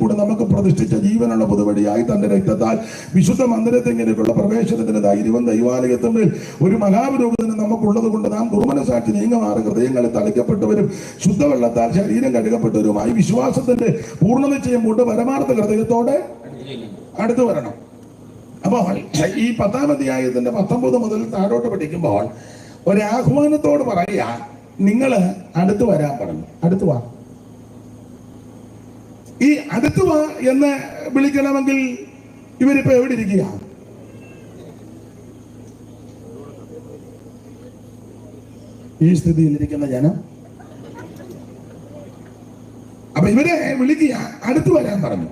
കൂടെ നമുക്ക് പ്രതിഷ്ഠിച്ച ജീവനുള്ള പുതുവടിയായി തന്റെ രക്തത്താൽ വിശുദ്ധ മന്ദിരത്തെങ്കിലേക്കുള്ള പ്രവേശനത്തിന് ധൈര്യവും ദൈവാലയത്തിന്റെ ഒരു മഹാപുരോഗത്തിന് നമുക്കുള്ളത് കൊണ്ട് നാം ദുർമനസാക്ഷി നീങ്ങമാറ് ഹൃദയങ്ങളിൽ തളിക്കപ്പെട്ടവരും ശുദ്ധവെള്ളത്താൽ ശരീരം കഴുകപ്പെട്ടവരുമായി വിശ്വാസത്തിന്റെ പൂർണ നിശ്ചയം കൊണ്ട് പരമാർത്ഥ ഹൃദയത്തോടെ അടുത്തു വരണം. അപ്പോൾ ഈ പത്താം അധ്യായത്തിന്റെ പത്തൊമ്പത് മുതൽ താഴോട്ട് പഠിക്കുമ്പോൾ ഒരാഹ്വാനത്തോട് പറയുക നിങ്ങൾ അടുത്ത് വരാൻ പറഞ്ഞു. അടുത്ത് വാ. ഈ അടുത്തു വാ എന്ന് വിളിക്കണമെങ്കിൽ ഇവരിപ്പോ എവിടെ ഇരിക്കുക? ഈ സ്ഥിതിയിലിരിക്കുന്ന ജനം. അപ്പൊ ഇവരെ വിളിക്കുക. അടുത്തു വരാൻ പറഞ്ഞു.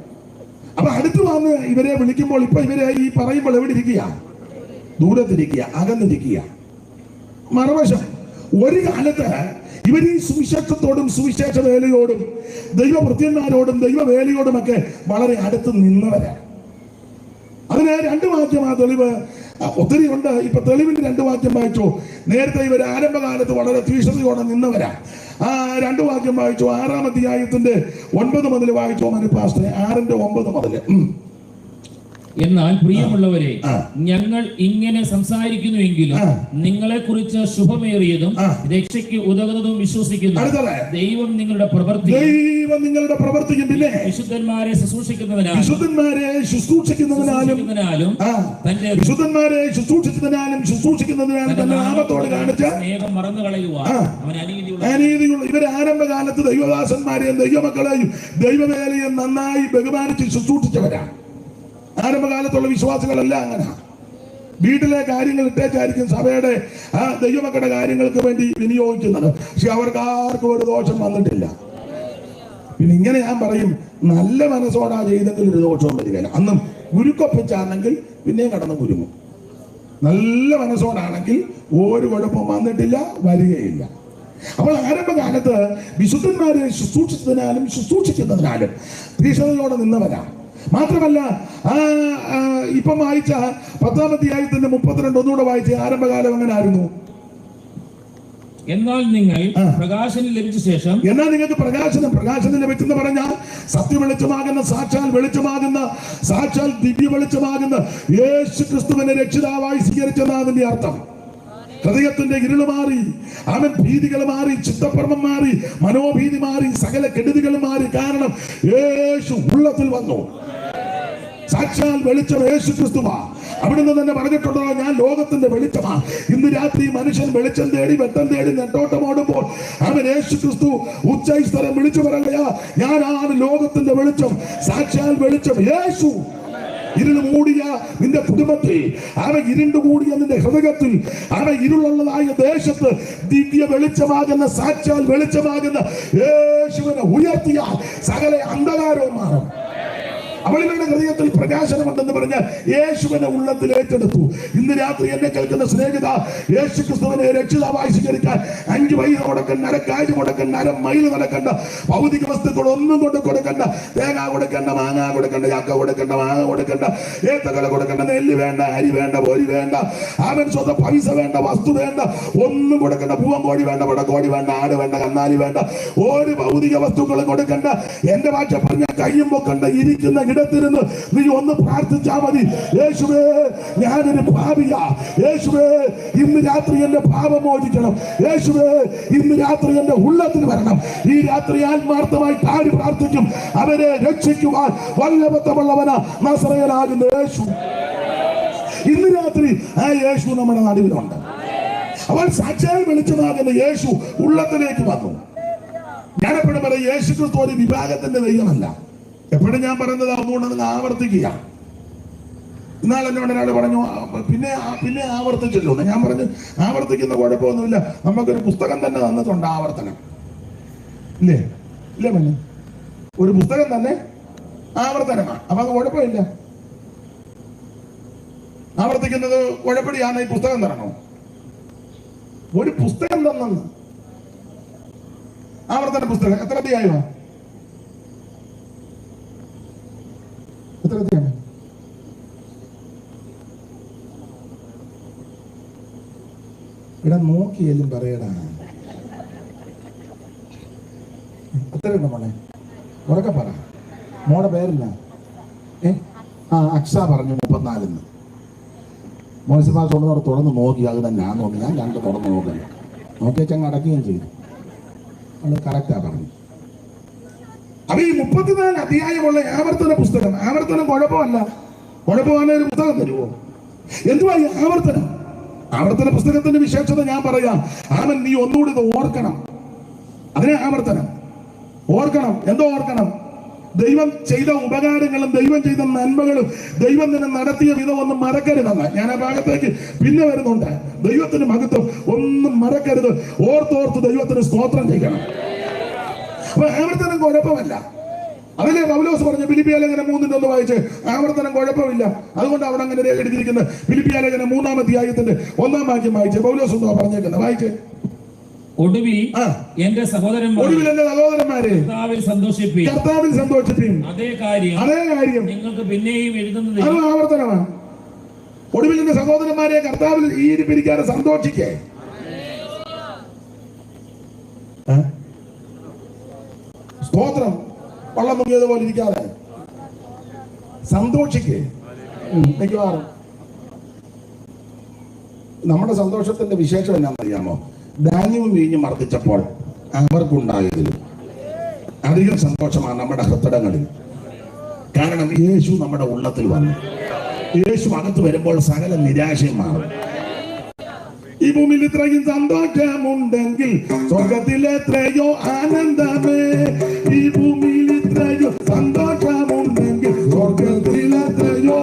അപ്പൊ അടുത്തു വന്ന് ഇവരെ വിളിക്കുമ്പോൾ ഇപ്പൊ ഇവരെ ഈ പറയുമ്പോൾ എവിടെ ഇരിക്കുക? ദൂരത്തിരിക്കുക അകന്നിരിക്കുക. മറുവശം ഒരു കാലത്ത് ഇവർ ഈ സുവിശേഷത്തോടും സുവിശേഷ വേലയോടും ദൈവഭൃത്യന്മാരോടും ദൈവവേലയോടുമൊക്കെ വളരെ അടുത്ത് നിന്നവരാണ് അതിന് രണ്ട് വാക്യം ആ തെളിവ് ഒത്തിരി ഉണ്ട്. ഇപ്പൊ തെളിവിന്റെ രണ്ട് വാക്യം വായിച്ചു. നേരത്തെ ഇവർ ആരംഭകാലത്ത് വളരെ തീഷ്ണതയോടെ നിന്നവരാ. ആ രണ്ട് വാക്യം വായിച്ചു. ആറാം അധ്യായത്തിന്റെ ഒൻപത് മുതൽ വായിച്ചു. മനു പാസ്റ്ററെ ആറിന്റെ ഒമ്പത് മുതൽ. എന്നാൽ പ്രിയമുള്ളവരെ ഞങ്ങൾ ഇങ്ങനെ സംസാരിക്കുന്നുവെങ്കിലും. നിങ്ങളെ കുറിച്ച് ശുഭമേറിയതും രക്ഷയ്ക്ക് ഉതകുന്നതും വിശ്വസിക്കുന്നു. ദൈവം നിങ്ങളുടെ പ്രവൃത്തി ദൈവം നിങ്ങളുടെ പ്രവർത്തിക്കും പിന്നെ വിശുദ്ധന്മാരെ ശുശ്രൂഷിക്കുന്നതിനാലും വിശുദ്ധന്മാരെ ശുശ്രൂഷിക്കുന്നതിനാലും തന്റെ വിശുദ്ധന്മാരെ ശുശ്രൂഷിക്കുന്നതിനാലും ശുശ്രൂഷിക്കുന്നതിനാലും തന്റെ നാമത്തോട് കാണിച്ച സ്നേഹം മറന്നു കളയുവാൻ അവൻ അനീതിയുള്ള അനീതിയുള്ള ഇവർ ആരംഭകാലത്ത് ദൈവദാസന്മാരെയും ദൈവമക്കളെയും ദൈവവേലയും നന്നായി ബഹുമാനിച്ച് ശുശ്രൂഷിച്ചവരാണ്. ആരംഭകാലത്തുള്ള വിശ്വാസികളല്ല അങ്ങനെ. വീട്ടിലെ കാര്യങ്ങൾ ഇട്ടേച്ചായിരിക്കും സഭയുടെ ആ ദൈവമക്കളുടെ കാര്യങ്ങൾക്ക് വേണ്ടി വിനിയോഗിക്കുന്നത്. പക്ഷെ അവർക്ക് ആർക്കും ഒരു ദോഷം വന്നിട്ടില്ല. പിന്നെ ഇങ്ങനെ ഞാൻ പറയും നല്ല മനസ്സോടാ ചെയ്തെങ്കിൽ ഒരു ദോഷവും വരികയില്ല. അന്നും ഗുരുക്കൊപ്പിച്ചാണെങ്കിൽ പിന്നെയും കടന്ന് കുരുങ്ങും. നല്ല മനസ്സോടാണെങ്കിൽ ഒരു കുഴപ്പം വന്നിട്ടില്ല വരികയില്ല. അപ്പോൾ ആരംഭകാലത്ത് വിശുദ്ധന്മാരെ ശുശ്രൂഷിച്ചതിനാലും ശുശ്രൂഷിക്കുന്നതിനാലും തീക്ഷണതയോടെ നിന്നവരാണ് മാത്രമല്ല ആ ഇപ്പം വായിച്ച പത്താം അധ്യായത്തിന്റെ മുപ്പത്തിരണ്ട് ഒന്നുകൂടെ വായിച്ച ആരംഭകാലം അങ്ങനെ ആയിരുന്നു എന്നാൽ നിങ്ങൾ. പ്രകാശനം ലഭിച്ച ശേഷം എന്നാൽ നിങ്ങൾക്ക് പ്രകാശനം പ്രകാശനം ലഭിച്ചെന്ന് പറഞ്ഞാൽ സത്യ വെളിച്ചമാകുന്ന സാക്ഷാൽ വെളിച്ചമാകുന്ന സാക്ഷാൽ ദിവ്യ വെളിച്ചമാകുന്ന യേശു ക്രിസ്തുവിനെ രക്ഷിതാവായി സ്വീകരിച്ചെന്നാണ് അർത്ഥം. ഹൃദയത്തിന്റെ ഇരുൾ മാറി അവൻ ഭീതികൾ മാറി ചിത്തപ്പർമ്മം മാറി മനോഭീതി മാറി സകല കെടുതികൾ മാറി. കാരണം യേശു ഉള്ളത്തിൽ വന്നു. സാക്ഷാൽ വെളിച്ചം യേശു ക്രിസ്തുവാ അവിടുന്ന് തന്നെ പറഞ്ഞിട്ടുണ്ടോ ഞാൻ ലോകത്തിന്റെ വെളിച്ചമാ. ഇന്ന് രാത്രി മനുഷ്യൻ വെളിച്ചം തേടി വെട്ടം തേടി നെട്ടോട്ടം അവൻ യേശു ക്രിസ്തു ഉച്ചസ്ഥലം വിളിച്ചു പറയുകയാ ഞാനാണ് ലോകത്തിന്റെ വെളിച്ചം. സാക്ഷാൽ വെളിച്ചം യേശു. ഇരുൾ മൂടിയ നിന്റെ കുടുംബത്തിൽ അവ ഇരുണ്ടു കൂടിയ നിന്റെ ഹൃദയത്തിൽ അവ ഇരുളുള്ളതായ ദേശത്ത് ദിവ്യ വെളിച്ചമാകുന്ന സാക്ഷാൽ വെളിച്ചമാകുന്ന യേശുവിനെ ഉയർത്തിയ സകല അന്ധകാരവും മാറും. അവളുടെ ഹൃദയത്തിൽ പ്രകാശനമുണ്ടെന്ന് പറഞ്ഞ് യേശുവിനെ ഉള്ളത്തിൽ ഏറ്റെടുത്തു. ഇന്ന് രാത്രി എന്നെ കേൾക്കുന്ന സ്നേഹിത യേശു ക്രിസ്തുവിനെ രക്ഷിതാവായി സ്വീകരിക്കാൻ അഞ്ച് വൈകി കൊടുക്കണ്ട അരക്കാഴ്ച കൊടുക്കണ്ട അര മൈൽ നടക്കണ്ട ഭൗതിക വസ്തുക്കൾ ഒന്നും കൊണ്ട് കൊടുക്കണ്ട തേങ്ങ കൊടുക്കണ്ട മാങ്ങ കൊടുക്കണ്ട ചക്ക കൊടുക്കണ്ട മാങ്ങ കൊടുക്കണ്ട ഏത്തക്കല കൊടുക്കണ്ട നെല്ല് വേണ്ട അരി വേണ്ട പൊരി വേണ്ട അവൻ സ്വന്തം പൈസ വേണ്ട വസ്തു വേണ്ട ഒന്നും കൊടുക്കണ്ട പൂവൻ കോഴി വേണ്ട പടക്കോഴി വേണ്ട ആട് വേണ്ട കന്നാലി വേണ്ട ഒരു ഭൗതിക വസ്തുക്കളും കൊടുക്കണ്ട. എന്റെ ഭാഷ പറഞ്ഞ കയ്യും കണ്ട ഇരിക്കുന്ന ഇടത്തിരുന്ന് നീ ഒന്ന് പ്രാർത്ഥിച്ചാ മതി. യേശുവേ ഞാനൊരു ഭാവിയ. യേശുവേ ഇന്ന് രാത്രി എന്റെ പാപം മോചിക്കണം. യേശുവേ ഇന്ന് രാത്രി എന്റെ ഉള്ളത്തിൽ വരണം. ഈ രാത്രി ആത്മാർത്ഥമായി താടി പ്രാർത്ഥിക്കും? അവരെ രക്ഷിക്കുവാൻ വല്ലഭത്തമുള്ളവന നസറയനാകുന്ന യേശു. ഇന്ന് രാത്രി ആ യേശു നമ്മുടെ നടുവിലുണ്ട്. അവൻ സാക്ഷാൽ വെളിച്ചമാകുന്ന യേശു ഉള്ളത്തിലേക്ക് വന്നു. ഞാൻ പറയാം യേശു വിഭാഗത്തിന്റെ ദൈവമല്ല. എപ്പോഴും ഞാൻ പറയുന്നത് അതുകൊണ്ട് നിങ്ങൾ ആവർത്തിക്കുക. എന്നാൽ എന്നോട് ഒരാൾ പറഞ്ഞു പിന്നെ പിന്നെ ആവർത്തിച്ചല്ലോ. എന്ന്." ഞാൻ പറഞ്ഞു ആവർത്തിക്കുന്ന കുഴപ്പമൊന്നുമില്ല. നമുക്കൊരു പുസ്തകം തന്നെ തന്നിട്ടുണ്ട് ആവർത്തനം. ഇല്ലേ? ഇല്ലേ മല്ല ഒരു പുസ്തകം തന്നെ ആവർത്തനമാണ്. അപ്പൊ അത് കുഴപ്പമില്ല. ആവർത്തിക്കുന്നത് കുഴപ്പടിയാണ് ഈ പുസ്തകം തരണോ? ഒരു പുസ്തകം തന്നെന്ന് ആവർത്തന പുസ്തകം. എത്ര അധ്യായമാ എത്ര അധ്യായം നോക്കിയാലും പറയടാ എത്ര ഉണ്ട് മോളെ? ഉറക്കെ പറ. മോടെ പേരില്ല ഏ? ആ അക്ഷ പറഞ്ഞു മുപ്പത്തിനാലിന്ന്. മുനിസിപ്പാൽ തൊണ്ണൂറ് തുറന്ന് നോക്കി അത് തന്നെ ഞാൻ നോക്കി. ഞാൻ രണ്ട് തുറന്ന് നോക്കില്ല. നോക്കിയ ചങ്ങ അടക്കുകയും ചെയ്തു. അത് കറക്റ്റാ പറഞ്ഞു. അപ്പൊ ഈ മുപ്പത്തിനാല് അധ്യായമുള്ള ആവർത്തന പുസ്തകം ആവർത്തനം കുഴപ്പമല്ല. കുഴപ്പമാണ് ഒരു പുസ്തകം തരുമോ എന്തുവാ ഈ ആവർത്തനം? ആവർത്തന പുസ്തകത്തിന്റെ വിശേഷത ഞാൻ പറയാം. ആമൻ നീ ഒന്നുകൂടി ഇത് ഓർക്കണം. അതിനെ ആവർത്തനം. ഓർക്കണം. എന്തോ ഓർക്കണം? ദൈവം ചെയ്ത ഉപകാരങ്ങളും ദൈവം ചെയ്ത നന്മകളും ദൈവം തന്നെ നടത്തിയ വിധം ഒന്നും മറക്കരുതെന്ന്. ഞാൻ ആ ഭാഗത്തേക്ക് പിന്നെ വരുന്നുണ്ട്. ദൈവത്തിന് മഹത്വം ഒന്നും മറക്കരുത്. ഓർത്തോർത്ത് ദൈവത്തിന് സ്തോത്രം ചെയ്യണം. അപ്പൊ ആവർത്തനം കുഴപ്പമല്ല. അതിലെ പൗലോസ് പറഞ്ഞു ഫിലിപ്പിയ ലേഖനം മൂന്നിന്റെ ഒന്ന് വായിച്ച് ആവർത്തനം കുഴപ്പമില്ല. അതുകൊണ്ട് അവിടെ അങ്ങനെ എഴുതിയിരിക്കുന്നത് ഫിലിപ്പിയ ലേഖനം മൂന്നാം അധ്യായത്തിന്റെ ഒന്നാം വാക്യം വായിച്ച് പൗലോസ് ഒന്നാ പറഞ്ഞേക്കുന്നത്. വായിച്ച്. ഒടുവിൽ എന്റെ സഹോദരന്മാർ ഒടുവിൽ എന്റെ സഹോദരന്മാരെ കർത്താവിൽ സന്തോഷിപ്പി കർത്താവിൽ സന്തോഷിപ്പിക്കും അതേ കാര്യം അതേ കാര്യം. നിങ്ങൾക്ക് പിന്നെയും എഴുതുന്നത് അത് ആവർത്തനമാണ്. ഒടുവിൽ എന്റെ സഹോദരന്മാരെ കർത്താവിൽ ഈ പിരിക്കാതെ സന്തോഷിക്കേ? സ്തോത്രം. വള്ളം മുങ്ങിയതുപോലെ ഇരിക്കാതെ. സന്തോഷിക്കേ. മിക്കവാറും. നമ്മുടെ സന്തോഷത്തിന്റെ വിശേഷം എന്നാണെന്നറിയാമോ ധാന്യവും വീഞ്ഞും മർദ്ദിച്ചപ്പോൾ അവർക്കുണ്ടായതിൽ അധികം സന്തോഷമാണ് നമ്മുടെ ഹൃദയങ്ങളിൽ കാരണം യേശു നമ്മുടെ ഉള്ളത്തിൽ വന്നു. യേശു അകത്ത് വരുമ്പോൾ സകല നിരാശയും മാറും. ഈ ഭൂമിയിൽ ഇത്രയും സന്തോഷമുണ്ടെങ്കിൽ സ്വർഗത്തിൽ എത്രയോ ആനന്ദമേ ഈ ഭൂമിയിൽ ഇത്രയോ സന്തോഷമുണ്ടെങ്കിൽ സ്വർഗത്തിൽ എത്രയോ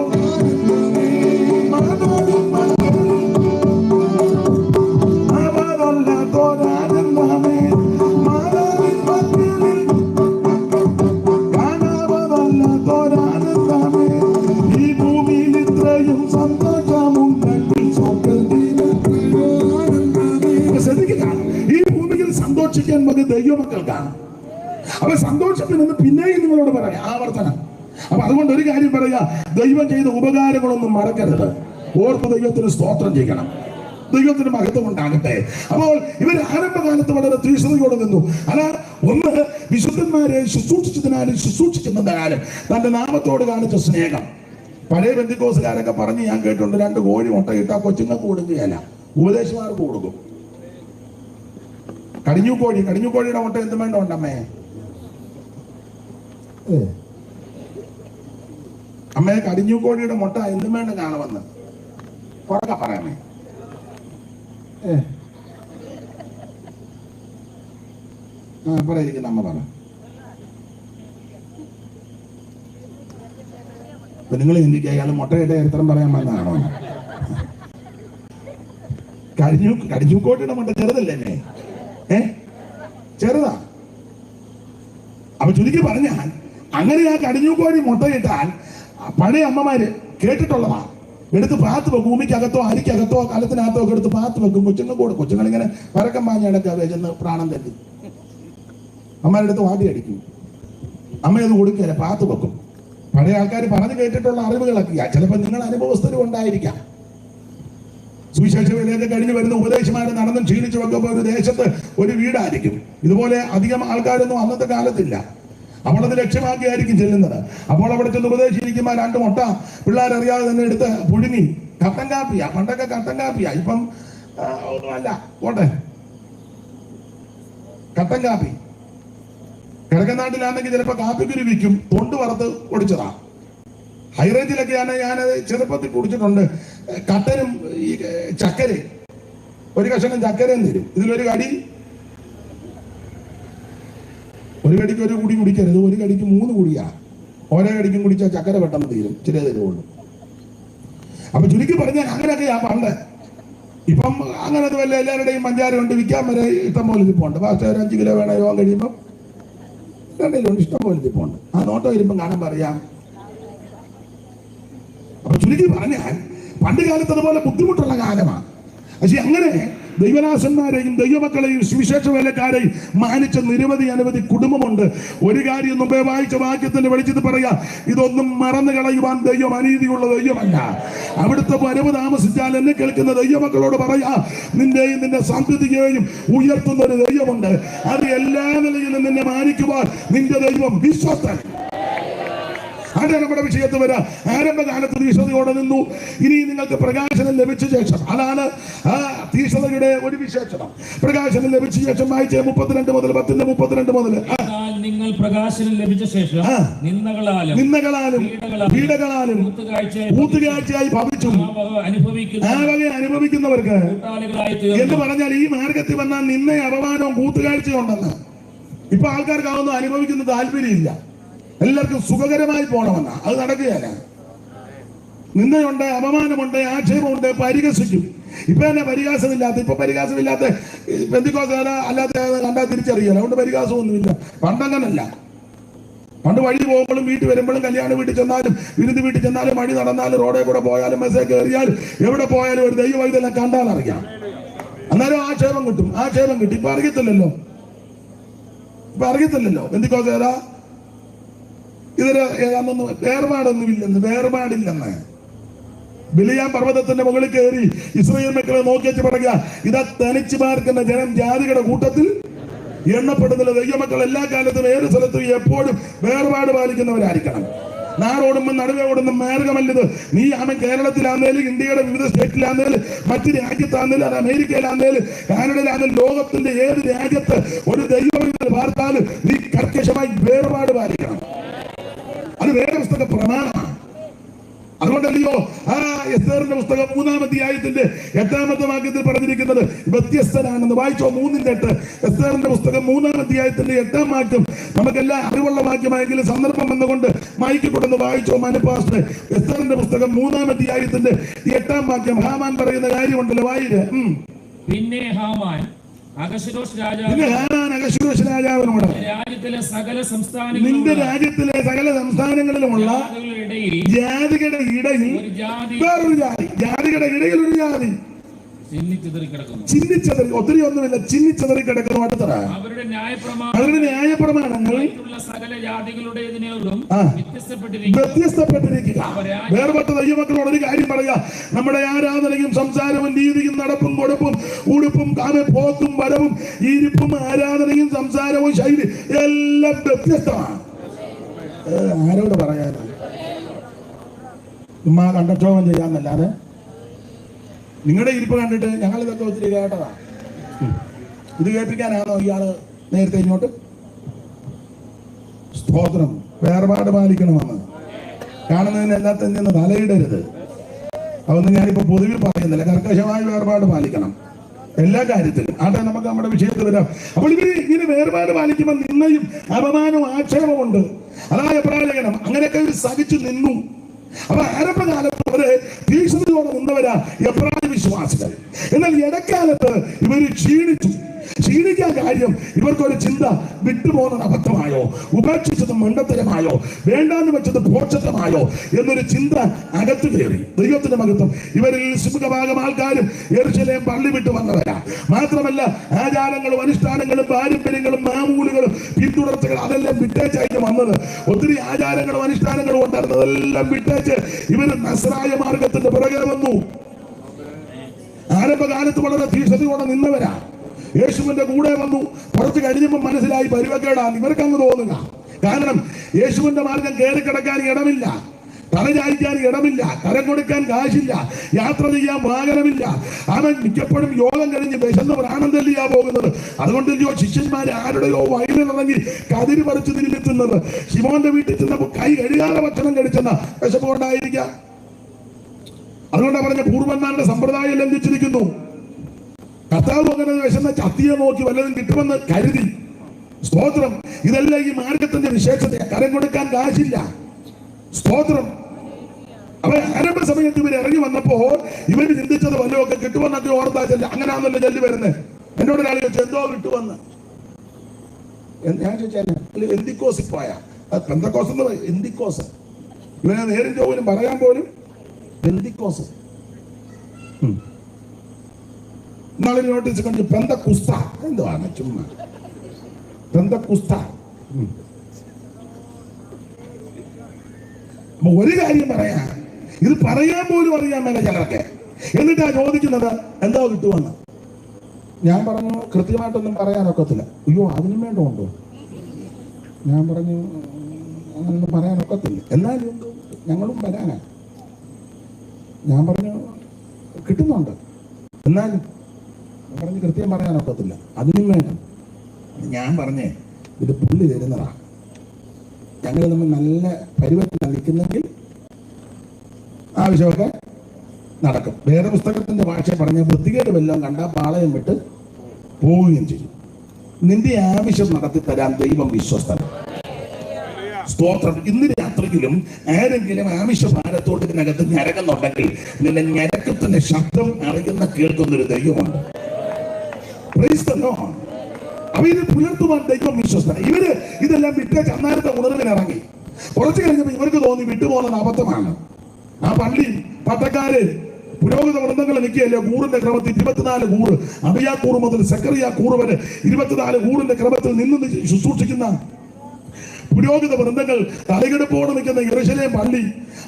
സന്തോഷിക്കാൻ മതി ദൈവമക്കൾക്കാണ് അപ്പൊ സന്തോഷത്തിനെന്ന് പിന്നെയും നിങ്ങളോട് പറയാം ആവർത്തനം. അപ്പൊ അതുകൊണ്ട് ഒരു കാര്യം പറയുക ദൈവം ചെയ്ത ഉപകാരങ്ങളൊന്നും മറക്കരുത്. ഓർത്ത് ദൈവത്തിന് സ്തോത്രം ചെയ്യണം. ദൈവത്തിന് മഹത്വം ഉണ്ടാകട്ടെ. അപ്പോൾ ഇവർ ആരംഭകാലത്ത് വളരെ തീഷ്ണതയോടെ നിന്നു. അല്ല ഒന്ന് വിശുദ്ധന്മാരെ ശുശ്രൂഷിച്ചതിനാലും ശുശ്രൂഷിക്കുന്നതിനാലും തന്റെ നാമത്തോട് കാണിച്ച സ്നേഹം. പഴയ ബന്ധുക്കോസുകാരൊക്കെ പറഞ്ഞ് ഞാൻ കേട്ടിട്ടുണ്ട് രണ്ട് കോഴി മുട്ട കിട്ടാ കൊച്ചുങ്ങൾക്ക് കൊടുക്കുകയല്ല ഉപദേശമാർക്ക് കൊടുക്കും. കടിഞ്ഞു കോഴി കടിഞ്ഞു കോഴിയുടെ മുട്ട എന്ത് വേണ്ട ഉണ്ടമ്മേ. അമ്മയെ കടിഞ്ഞു കോഴിയുടെ മുട്ട എന്തും വേണ്ട കാണുമെന്ന് ഉറക്കെ പറയാമേ പറയുന്ന ആ അമ്മ പറ. നിങ്ങൾ ചിന്തിക്കുക അയാൾ മുട്ടയുടെ ചരിത്രം പറയാൻ വന്നതാണോ? കടിഞ്ഞു കടിഞ്ഞുകോട്ടിയുടെ മുട്ട ചെറുതല്ലേ ഏ? ചെറുതാ. അപ്പൊ ചുരുക്കി പറഞ്ഞാൽ അങ്ങനെ ആ കടിഞ്ഞുകോഴി മുട്ടയിട്ടാൽ പഴയ അമ്മമാര് കേട്ടിട്ടുള്ളതാ. എടുത്ത് പാത്ത് വെക്കും ഭൂമിക്കകത്തോ അരിക്കകത്തോ കലത്തിനകത്തോ ഒക്കെ എടുത്ത് പാത്ത് വെക്കും. കൊച്ചുങ്ങൾ കൂടെ കൊച്ചുങ്ങൾ ഇങ്ങനെ പരക്കം പാഞ്ഞടക്ക ചെന്ന് പ്രാണം തല്ലി അമ്മയുടെ വാടി അടിക്കും. അമ്മ അത് കൊടുക്കില്ല പാത്ത് വെക്കും. പഴയ ആൾക്കാർ പറഞ്ഞു കേട്ടിട്ടുള്ള അറിവുകളൊക്കെയാ. ചിലപ്പോൾ നിങ്ങൾ അനുഭവസ്ഥരും ഉണ്ടായിരിക്കാം. സുവിശേഷ വിലയൊക്കെ കഴിഞ്ഞ് വരുന്ന ഉപദേശമായിട്ട് നടന്നും ക്ഷീണിച്ചു വെക്കുമ്പോൾ ഒരു ദേശത്ത് ഒരു വീടായിരിക്കും. ഇതുപോലെ അധികം ആൾക്കാരൊന്നും അന്നത്തെ കാലത്തില്ല. അവളത് ലക്ഷ്യമാക്കിയായിരിക്കും ചെല്ലുന്നത്. അപ്പോൾ അവിടെ ചെന്ന് ഉപദേശിച്ചിരിക്കുമ്പോൾ രണ്ട് മുട്ട പിള്ളേരറിയാതെ തന്നെ എടുത്ത് പുഴുങ്ങി. കട്ടൻ കാപ്പിയാ പണ്ടൊക്കെ കട്ടൻ കാപ്പിയാ. ഇപ്പം ഒന്നുമല്ല പോട്ടെ. കട്ടൻ കാപ്പി. കിഴക്കൻ നാട്ടിലാണെങ്കിൽ ചിലപ്പോൾ കാപ്പിക്കുരു വിൽക്കും. തൊണ്ട് വറുത്ത് ഒടിച്ചതാ ഹൈറേഞ്ചിലൊക്കെയാണ് ഞാൻ ചെറുപ്പത്തിൽ കുടിച്ചിട്ടുണ്ട്. കട്ടനും ഈ ചക്കര ഒരു കഷണം ചക്കരയും തരും. ഇതിലൊരു കടി. ഒരു കടിക്ക് ഒരു കുടി കുടിക്കരുത്. ഒരു കടിക്ക് മൂന്ന് കുടിയാ. ഓരോ കടിക്കും കുടിച്ചാൽ ചക്കര പെട്ടെന്ന് തീരും. ചെറിയ തരുവുള്ളൂ. അപ്പൊ ചുരുക്കി പറഞ്ഞാൽ അങ്ങനെയൊക്കെയാ പണ്ട് ഇപ്പം അങ്ങനെ വല്ല എല്ലാവരുടെയും പഞ്ചാരം ഉണ്ട്. വിൽക്കാൻ വരെ ഇഷ്ടം പോലെ ഇരിപ്പുണ്ട് ഫാസ്റ്റ് ഒരു അഞ്ച് കിലോ വേണം യോഗം കഴിയുമ്പോൾ രണ്ടിലുണ്ട് ഇഷ്ടം പോലെ ഇരിപ്പുണ്ട് ആ നോട്ടം വരുമ്പം കാണാൻ പറയാം. അപ്പൊ ചുരുക്കി പറഞ്ഞാൽ പണ്ട് കാലത്ത് അതുപോലെ ബുദ്ധിമുട്ടുള്ള കാലമാണ്. പക്ഷെ അങ്ങനെ ദൈവദാസന്മാരെയും ദൈവമക്കളെയും സുവിശേഷ വേലക്കാരെയും മാനിച്ച നിരവധി അനവധി കുടുംബമുണ്ട്. ഒരു കാര്യം മുമ്പേ വായിച്ച വാക്യത്തിന്റെ വെളിച്ചത്തിൽ പറയാ ഇതൊന്നും മറന്നു കളയുവാൻ ദൈവം അനീതിയുള്ള ദൈവമല്ല. അവിടുത്തെ വരവ് താമസിച്ചാൽ എന്നെ കേൾക്കുന്ന ദൈവമക്കളോട് പറയാ നിന്റെയും നിന്റെ സന്തതിയെയും ഉയർത്തുന്ന ഒരു ദൈവമുണ്ട്. അത് എല്ലാ നിലയിലും നിന്നെ മാനിക്കുവാൻ നിന്റെ ദൈവം വിശ്വസ്തൻ. ആടെ നമ്മുടെ വിഷയത്ത് വരാം? ആരംഭകാലത്ത് തീഷ്ണതയോടെ നിന്നു. ഇനി നിങ്ങൾക്ക് പ്രകാശനം ലഭിച്ച ശേഷം അതാണ് ആ തീഷ്ണതയുടെ ഒരു വിശേഷണം. പ്രകാശനം ലഭിച്ച ശേഷം വായിച്ച മുപ്പത്തിരണ്ട് മുതൽ പത്തിന്റെ മുപ്പത്തിരണ്ട് മുതൽ. നിങ്ങൾ പ്രകാശനം ലഭിച്ച ശേഷം. നിന്ദകളാലും നിന്ദകളാലും പീഡകളാലും കൂത്തുകാഴ്ചയായി ഭവിച്ചു. അനുഭവിക്കുന്നവർക്ക് എന്ന് പറഞ്ഞാൽ ഈ മാർഗത്തിൽ വന്നാൽ നിന്നെ അപമാനവും കൂത്തുകാഴ്ചയുണ്ടെന്ന് ഇപ്പൊ ആൾക്കാർക്ക് അതൊന്നും അനുഭവിക്കുന്ന താല്പര്യമില്ല. എല്ലാവർക്കും സുഖകരമായി പോണമെന്ന. അത് നടക്കുകയല്ല? നിന്നയുണ്ട് അപമാനമുണ്ട് ആക്ഷേപമുണ്ട് പരിഹസിക്കും. ഇപ്പൊ തന്നെ പരിഹാസമില്ലാത്ത ഇപ്പൊ പരിഹാസമില്ലാത്ത ബന്ധുക്കോസാര അല്ലാത്ത കണ്ടാൽ തിരിച്ചറിയാലോ അതുകൊണ്ട് പരിഹാസമൊന്നുമില്ല. പണ്ടങ്ങനല്ല. പണ്ട് വഴി പോകുമ്പോഴും വീട്ടിൽ വരുമ്പോഴും കല്യാണ വീട്ടിൽ ചെന്നാലും വിരുന്ന് വീട്ടിൽ ചെന്നാലും വഴി നടന്നാലും റോഡിൽ കൂടെ പോയാലും മെസ്സേജ് കയറിയാലും എവിടെ പോയാലും ഒരു ദൈവം ഇതെല്ലാം കണ്ടാൽ അറിയാം അന്നേരം ആക്ഷേപം കിട്ടും. ആക്ഷേപം കിട്ടും. ഇപ്പൊ അറിയത്തില്ലല്ലോ. ഇപ്പൊ അറിയത്തില്ലല്ലോ. എന്തിക്കോസേരാ ഇതിന് ഏതാണെന്ന് വേർപാടൊന്നുമില്ലെന്ന് വേർപാടില്ലെന്ന്. ബിലിയാം പർവതത്തിന്റെ മുകളിൽ കയറി ഇസ്രയേൽ മക്കളെ നോക്കി പറയുക ഇതാ തനിച്ചു പാർക്കുന്ന ജനം ജാതികളുടെ കൂട്ടത്തിൽ എണ്ണപ്പെടുന്നില്ല. ദൈവമക്കൾ എല്ലാ കാലത്തും ഏത് സ്ഥലത്തും എപ്പോഴും വേർപാട് പാലിക്കുന്നവരായിരിക്കണം. നാടോടുമ്പോൾ നടുവെ ഓടുന്ന മാർഗമല്ലത് നീ അവൻ കേരളത്തിലാന്നേലും ഇന്ത്യയുടെ വിവിധ സ്റ്റേറ്റിലാന്നേലും മറ്റ് രാജ്യത്താന്നേലും അത് അമേരിക്കയിലാന്നേലും കാനഡയിലാന്നേലും ലോകത്തിന്റെ ഏത് രാജ്യത്ത് ഒരു ദൈവം വാർത്താലും നീ കർക്കശമായി വേർപാട് പാലിക്കണം. അത് വേദപുസ്തക പ്രമാണമാണ്. അതുകൊണ്ടല്ലയോ? ആ എസ്തേറിന്റെ പുസ്തകം മൂന്നാം അധ്യായത്തിന്റെ എട്ടാമത്തെ വാക്യത്തിൽ പറഞ്ഞിരിക്കുന്നത് വ്യത്യസ്തനാണെന്ന്. വായിച്ചോ? മൂന്നിന്റെ എട്ട്. എസ്തേറിന്റെ പുസ്തകം മൂന്നാം അധ്യായത്തിന്റെ എട്ടാം വാക്യം. നമുക്കെല്ലാം അറിവുള്ള വാക്യമായെങ്കിലും സന്ദർഭം വന്നുകൊണ്ട് മയക്കി കൊടുന്ന് വായിച്ചോ മനുപാസ്റ്റ് എസ്തേറിന്റെ പുസ്തകം മൂന്നാം അധ്യായത്തിന്റെ എട്ടാം വാക്യം. ഹാമാൻ പറയുന്ന കാര്യമുണ്ടല്ലോ. വായിര്. ഉം. പിന്നെ ഹാമാൻ പിന്നെ ഹാമാൻ അകശുരോഷ് രാജാവിനോട്? രാജ്യത്തിലെ സകല നിന്റെ സംസ്ഥാനങ്ങളിലുള്ള രാജ്യത്തിലെ സകല സംസ്ഥാനങ്ങളിലുമുള്ള ജാതികളുടെ ഇടയിൽ വേറൊരു ജാതി. ജാതികളുടെ ഇടയിൽ ഒരു ജാതി. ചിന്നിച്ചിതറി ഒത്തിരി ഒന്നുമില്ല ചിന്നിച്ചതറി കിടക്കുന്നു അടുത്തറ അവരുടെ ന്യായ അവരുടെ ന്യായപ്രമാണങ്ങൾ സകല ജാതികളുടേതിനോടും വ്യത്യസ്തപ്പെട്ടിരിക്കുക. വേർപെട്ട ദൈവമക്കളോട് ഒരു കാര്യം പറയാ നമ്മുടെ ആരാധനയും സംസാരവും രീതിയും നടപ്പും കൊടുപ്പും ഉടുപ്പും കാമ പോക്കും വരവും ഇരിപ്പും ആരാധനയും സംസാരവും ശൈലി എല്ലാം വ്യത്യസ്തമാണ്. ആരോട് പറയാനാ? ഉമ്മ കണ്ടക്ഷോഭം ചെയ്യാന്നല്ലാതെ നിങ്ങളുടെ ഇരിപ്പ് കണ്ടിട്ട് ഞങ്ങൾ ഇതൊക്കെ ഒത്തിരി കേട്ടതാ. ഇത് കേൾപ്പിക്കാനാണോ ഇയാൾ നേരത്തെ ഇങ്ങോട്ട്? സ്തോത്രം. വേർപാട് പാലിക്കണമെന്ന്. കാണുന്നതിന് എല്ലാത്തിൽ നിന്ന് തലയിടരുത്. അതൊന്നും ഞാനിപ്പോ പൊതുവിൽ പറയുന്നില്ല. കർക്കശമായ വേർപാട് പാലിക്കണം. എല്ലാ കാര്യത്തിലും. ആട്ടെ നമുക്ക് നമ്മുടെ വിഷയത്തിൽ വരാം. അപ്പോൾ ഇവർ ഇങ്ങനെ വേർപാട് പാലിക്കുമ്പോൾ നിന്നയും അപമാനവും ആക്ഷേപമുണ്ട് അതായ പ്രാചകനം അങ്ങനെയൊക്കെ ഇവർ സഹിച്ചു നിന്നു. അപ്പൊ ആരംഭകാലത്ത് അവർ തീക്ഷ്ണതയോടെ നിന്നവരാ. എപ്രായ വിശ്വാസികൾ. എന്നാൽ ഇടക്കാലത്ത് ഇവർ ക്ഷീണിച്ചു. ക്ഷീണിക്കാൻ കാര്യം ഇവർക്കൊരു ചിന്ത വിട്ടുപോകുന്നത് അബദ്ധമായോ? ഉപേക്ഷിച്ചത് മണ്ടത്തരമായോ? വേണ്ടാന്ന് വെച്ചത് പോഷത്വമായോ എന്നൊരു ചിന്ത അകത്തു കയറി. ദൈവത്തിന്റെ മഹത്വം ഇവരിൽ സിംഹഭാഗം ആൾക്കാരും എറുശലേം പള്ളി വിട്ടു വന്നവരാ. മാത്രമല്ല ആചാരങ്ങളും അനുഷ്ഠാനങ്ങളും പാരമ്പര്യങ്ങളും മാമൂലുകളും പിന്തുടർച്ചകൾ അതെല്ലാം വിട്ടേച്ചായിട്ട് വന്നത് ഒത്തിരി ആചാരങ്ങളും അനുഷ്ഠാനങ്ങളും ഉണ്ടായിരുന്നതെല്ലാം വിട്ടേച്ച് ഇവർ നസ്രായ മാർഗത്തിന്റെ പുറകെ വന്നു. ആരംഭകാലത്ത് വളരെ തീക്ഷണതയോടെ നിന്നവരാ. യേശുവിന്റെ കൂടെ വന്നു. കുറച്ച് കഴിഞ്ഞപ്പോൾ മനസ്സിലായി പരിവക്കേടാന്ന് ഇവർക്ക് അങ്ങ് തോന്നുക. കാരണം യേശുവിന്റെ മാർഗം കയറി കിടക്കാൻ ഇടമില്ല. തലചായ്ക്കാൻ ഇടമില്ല. കരം കൊടുക്കാൻ കാശില്ല. യാത്ര ചെയ്യാൻ വാഹനമില്ല. അവൻ മിക്കപ്പോഴും യോഗം കഴിഞ്ഞ് വിശന്ന് പ്രാണം തല്ലിയാ പോകുന്നത്. അതുകൊണ്ട് ഇല്ലയോ ശിഷ്യന്മാർ ആരുടെയോ വയലിലിറങ്ങി കതിര് പറിച്ചു തിരിഞ്ഞെത്തുന്നത് ശിവോന്റെ വീട്ടിൽ ചെന്നപ്പോൾ കൈ കഴുകാതെ ഭക്ഷണം കഴിച്ചെന്ന വിശപ്പുകൊണ്ടായിരിക്കാം അതുകൊണ്ടാണ് പറഞ്ഞ പൂർവന്മാരുടെ സമ്പ്രദായം ലംഘിച്ചിരിക്കുന്നു. കർത്താവ് അങ്ങനെ വിശന്ന ചത്തിയെ നോക്കി വല്ലതും കിട്ടുമെന്ന് കരുതി. സ്തോത്രം. ഇതെല്ലാം ഈ മാർഗത്തിന്റെ വിശേഷത കരം കൊടുക്കാൻ കാശില്ല. സ്തോത്രം. അവ ആരംഭ സമയത്ത് ഇവർ ഇറങ്ങി വന്നപ്പോ ഇവർ ചിന്തിച്ചത് വല്ലതൊക്കെ കിട്ടുമെന്നൊക്കെ ഓർത്താ ചെല്ല. അങ്ങനെയാണല്ലോ ചെല്ലി വരുന്നത് എന്നോട് ഒരാൾ ചോദിച്ചു എന്തോ കിട്ടുമെന്ന്? എന്ന് ഞാൻ ചോദിച്ചാൽ എന്തിക്കോസിൽ പോയ പെന്തക്കോസ് എന്ന് എന്തിക്കോസ്? ഇവനെ നേരും പോലും പറയാൻ പോലും പെന്തിക്കോസ് നാളെ നോട്ടീസ് കണ്ടു പെന്ത കുസ്ത എന്തുവാണ് ചുമ്മാ. പെന്ത കുസ്ത ഒരു കാര്യം പറയാ. ഇത് പറയാൻ പോലും അറിയാൻ മേലെ ചിലർക്ക് എന്നിട്ടാ ചോദിക്കുന്നത് എന്താ കിട്ടുമെന്ന് ഞാൻ പറഞ്ഞു കൃത്യമായിട്ടൊന്നും പറയാനൊക്കത്തില്ല. അയ്യോ അതിനും വേണ്ട ഉണ്ടോ? ഞാൻ പറഞ്ഞു അങ്ങനൊന്നും പറയാനൊക്കത്തില്ല. എന്നാലും ഞങ്ങളും വരാനാ. ഞാൻ പറഞ്ഞു കിട്ടുന്നുണ്ട്. എന്നാലും പറഞ്ഞ് കൃത്യം പറയാനൊക്കത്തില്ല അതിനും വേണം. ഞാൻ പറഞ്ഞേ ഇത് പുള്ളി തരുന്നതാ ഞങ്ങൾ നമ്മൾ നല്ല പരിവർത്തനം നിൽക്കുന്നെങ്കിൽ ആവശ്യമൊക്കെ നടക്കും. വേറെ പുസ്തകത്തിന്റെ ഭാഷ പറഞ്ഞ വൃത്തികേട് വല്ലതും കണ്ടാൽ പാളയം വിട്ട് പോവുകയും ചെയ്യും. നിന്റെ ആവശ്യം നടത്തി തരാൻ ദൈവം വിശ്വസ്തൻ സ്തോത്രം. ഇന്ന് രാത്രിയിലും ആരെങ്കിലും ആവശ്യഭാരത്തോട് ഇതിനകത്ത് ഞരകുന്നുണ്ടെങ്കിൽ നിന്റെ ഞരക്കത്തിന്റെ ശബ്ദം അറിയുന്ന കേൾക്കുന്ന ദൈവമുണ്ട്. അവർ പുലർത്തുവാൻ ദൈവം വിശ്വസ്തന ഇവർ ഇതെല്ലാം വിട്ടേച്ച് അന്നേരത്തെ ഉണർവിൽ ഇറങ്ങി കുറച്ച് ഇവർക്ക് തോന്നി വിട്ടുപോകുന്നത് അബദ്ധമാണ്. ആ പള്ളി പട്ടക്കാര് പുരോഗത വൃന്ദങ്ങൾ നിൽക്കുകയല്ലേ കൂറിന്റെ ക്രമത്തിൽ ഇരുപത്തിനാല് കൂറ്. അബിയാ കൂറ് മുതൽ സെക്കറിയ കൂറ് വരെ ഇരുപത്തിനാല് കൂറിന്റെ ക്രമത്തിൽ നിന്ന് ശുശ്രൂഷിക്കുന്ന പുരോഗത വൃന്ദങ്ങൾ തലകെടുപ്പോടെ നിൽക്കുന്ന ഇറശലേം പള്ളി.